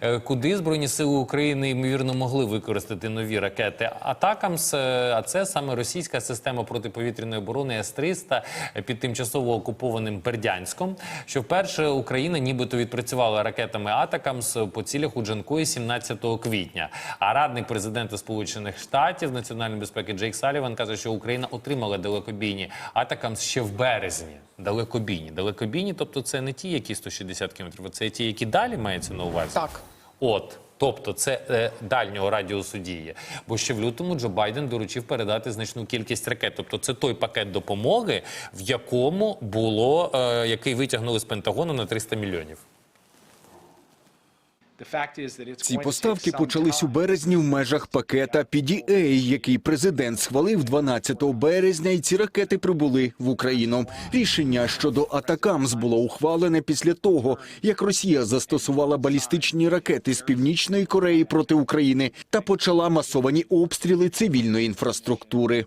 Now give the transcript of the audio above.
Е, Куди збройні сили України ймовірно могли використати нові ракети Атакамс? Е, А це саме російська система протиповітряної оборони С-300 під тимчасово окупованим Бердянськом. Що вперше Україна нібито відпрацювала ракетами Атакамс по цілях у Джанкої 17 квітня. А радник президента Сполучених Штатів національної безпеки Джейк Саліван каже, що Україна отримала далекобійні Атакамс ще в березні. Далекобійні, далекобійні, тобто це не ті, які 160 кілометрів, а це ті, які далі мається на увазі. Так. От. Тобто це е, дальнього радіусу дії. Бо ще в лютому Джо Байден доручив передати значну кількість ракет. Тобто це той пакет допомоги, в якому було, е, який витягнули з Пентагону на 300 мільйонів. Ці поставки почались у березні в межах пакета PDA, який президент схвалив 12 березня, і ці ракети прибули в Україну. Рішення щодо Атакамс було ухвалене після того, як Росія застосувала балістичні ракети з північної Кореї проти України та почала масовані обстріли цивільної інфраструктури.